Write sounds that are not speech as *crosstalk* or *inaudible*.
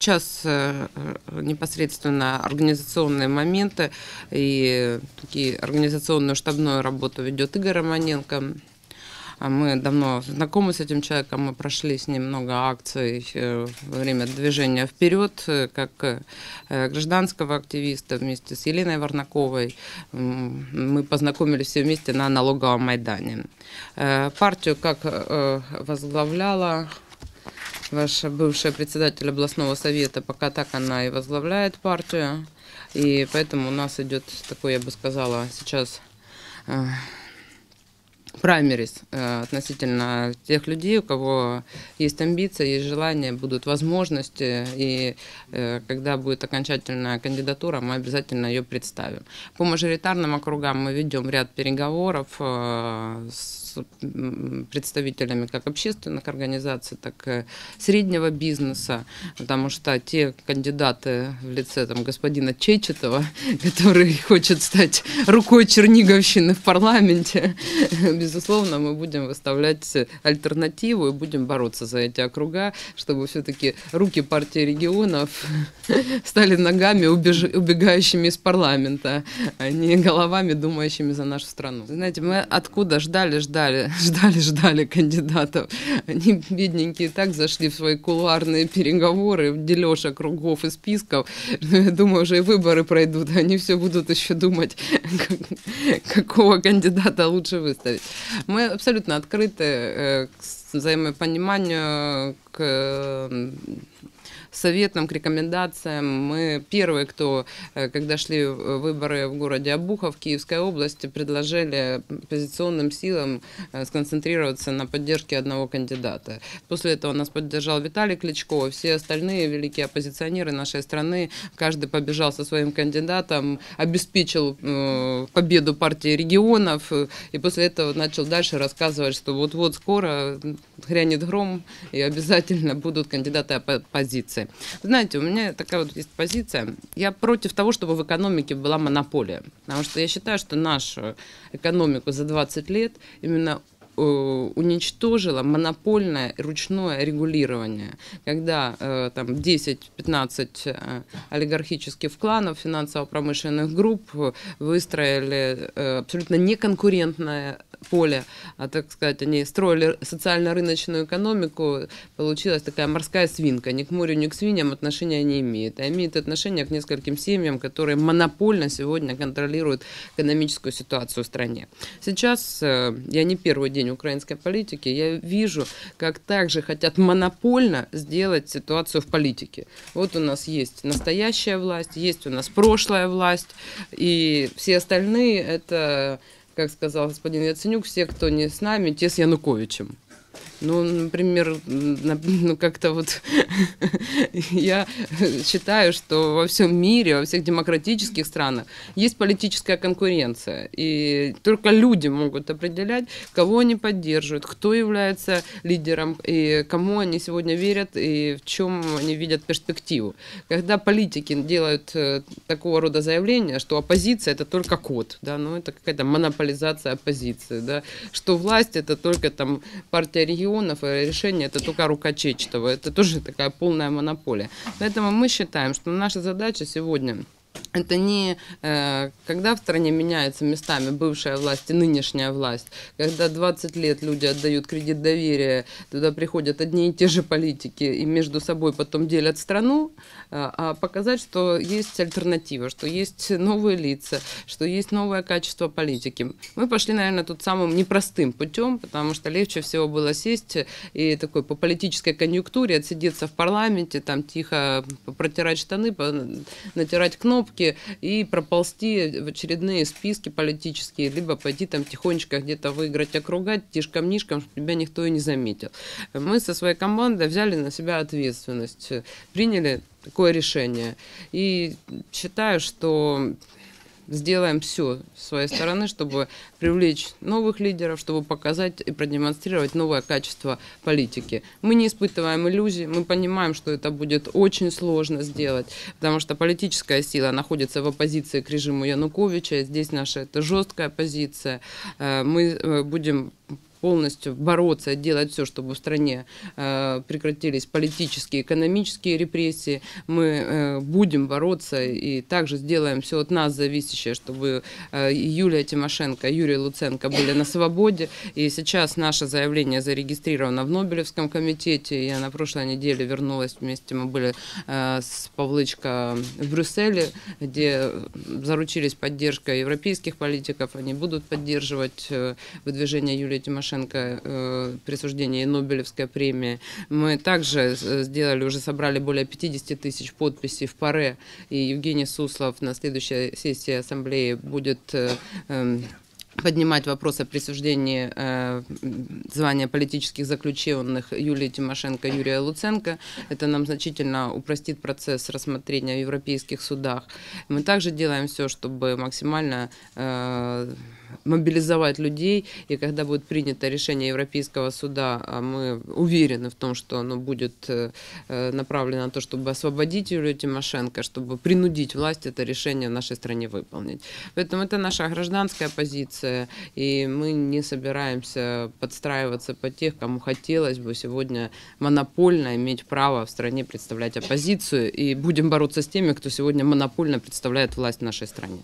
Сейчас э, непосредственно организационные моменты и такие организационную штабную работу ведет Игорь Романенко. А мы давно знакомы с этим человеком, мы прошли с ним много акций э, во время движения вперед, э, как гражданского активиста вместе с Еленой Варнаковой. Мы познакомились все вместе на налоговом Майдане. Партию как возглавляла ваша бывшая председатель областного совета, пока так она и возглавляет партию. И поэтому у нас идет такой, я бы сказала, сейчас э, праймерис э, относительно тех людей, у кого есть амбиции, есть желание, будут возможности, и э, когда будет окончательная кандидатура, мы обязательно ее представим. По мажоритарным округам мы ведем ряд переговоров с представителями как общественных организаций, так и среднего бизнеса, потому что те кандидаты в лице там, господина Чечетова, *laughs* который хочет стать рукой Черниговщины в парламенте, *laughs* безусловно, мы будем выставлять альтернативу и будем бороться за эти округа, чтобы все-таки руки партии регионов *laughs* стали ногами, убегающими из парламента, а не головами, думающими за нашу страну. Знаете, мы откуда ждали, ждали, ждали, *laughs* ждали, ждали кандидатов. Они, бедненькие, так зашли в свои кулуарные переговоры, дележ округов и списков. *laughs* Я думаю, уже и выборы пройдут, они все будут еще думать, *laughs* какого кандидата лучше выставить. Мы абсолютно открыты э, к взаимопониманию, к советам, к рекомендациям. Мы первые, кто, э, когда шли выборы в городе Обухов, Киевской области, предложили оппозиционным силам э, сконцентрироваться на поддержке одного кандидата. После этого нас поддержал Виталий Кличко, все остальные великие оппозиционеры нашей страны, каждый побежал со своим кандидатом, обеспечил э, победу партии регионов, и после этого начал дальше рассказывать, что вот-вот скоро грянет гром, и обязательно будут кандидаты оппозиции. Знаете, у меня такая вот есть позиция. Я против того, чтобы в экономике была монополия. Потому что я считаю, что нашу экономику за 20 лет именно э, уничтожило монопольное ручное регулирование, когда э, там 10-15 э, олигархических кланов финансово-промышленных групп выстроили э, абсолютно неконкурентное поле, а так сказать, они строили социально-рыночную экономику, получилась такая морская свинка. Ни к морю, ни к свиньям отношения не имеет, а имеет отношение к нескольким семьям, которые монопольно сегодня контролируют экономическую ситуацию в стране. Сейчас, э, я не первый день украинской политики, я вижу, как также хотят монопольно сделать ситуацию в политике. Вот у нас есть настоящая власть, есть у нас прошлая власть, и все остальные это как сказал господин Яценюк, все, кто не с нами, те с Януковичем. Ну, например, ну как-то вот *laughs* я считаю, что во всем мире, во всех демократических странах есть политическая конкуренция. И только люди могут определять, кого они поддерживают, кто является лидером, и кому они сегодня верят, и в чем они видят перспективу. Когда политики делают э, такого рода заявления, что оппозиция это только код, да, ну это какая-то монополизация оппозиции, да, что власть это только там партия региона, регионов, и решение это только рука Чечетова. Это тоже такая полная монополия. Поэтому мы считаем, что наша задача сегодня это не э, когда в стране меняется местами бывшая власть и нынешняя власть, когда 20 лет люди отдают кредит доверия, туда приходят одни и те же политики и между собой потом делят страну, э, а показать, что есть альтернатива, что есть новые лица, что есть новое качество политики. Мы пошли, наверное, тут самым непростым путем, потому что легче всего было сесть и такой по политической конъюнктуре отсидеться в парламенте, там тихо протирать штаны, натирать кнопки, кнопки и проползти в очередные списки политические, либо пойти там тихонечко где-то выиграть округа, тишком-нишком, чтобы тебя никто и не заметил. Мы со своей командой взяли на себя ответственность, приняли такое решение. И считаю, что сделаем все с своей стороны, чтобы привлечь новых лидеров, чтобы показать и продемонстрировать новое качество политики. Мы не испытываем иллюзий, мы понимаем, что это будет очень сложно сделать, потому что политическая сила находится в оппозиции к режиму Януковича, здесь наша это жесткая позиция. Э, мы э, будем полностью бороться, делать все, чтобы в стране э, прекратились политические, экономические репрессии. Мы э, будем бороться и также сделаем все от нас зависящее, чтобы э, Юлия Тимошенко, Юрий Луценко были на свободе. И сейчас наше заявление зарегистрировано в Нобелевском комитете. Я на прошлой неделе вернулась вместе, мы были с Павлычко в Брюсселе, где заручились поддержкой европейских политиков. Они будут поддерживать выдвижение Юлии Тимошенко, присуждение Нобелевской премии. Мы также сделали, уже собрали более 50 тысяч подписей в ПАРЕ, и Евгений Суслов на следующей сессии Ассамблеи будет э, эм, поднимать вопрос о присуждении э, звания политических заключенных Юлии Тимошенко, Юрия Луценко. Это нам значительно упростит процесс рассмотрения в европейских судах. Мы также делаем все, чтобы максимально э, мобилизовать людей, и когда будет принято решение Европейского суда, а мы уверены в том, что оно будет э, э, направлено на то, чтобы освободить Юлию Тимошенко, чтобы принудить власть это решение в нашей стране выполнить. Поэтому это наша гражданская позиция, и мы не собираемся подстраиваться под тех, кому хотелось бы сегодня монопольно иметь право в стране представлять оппозицию, и будем бороться с теми, кто сегодня монопольно представляет власть в нашей стране.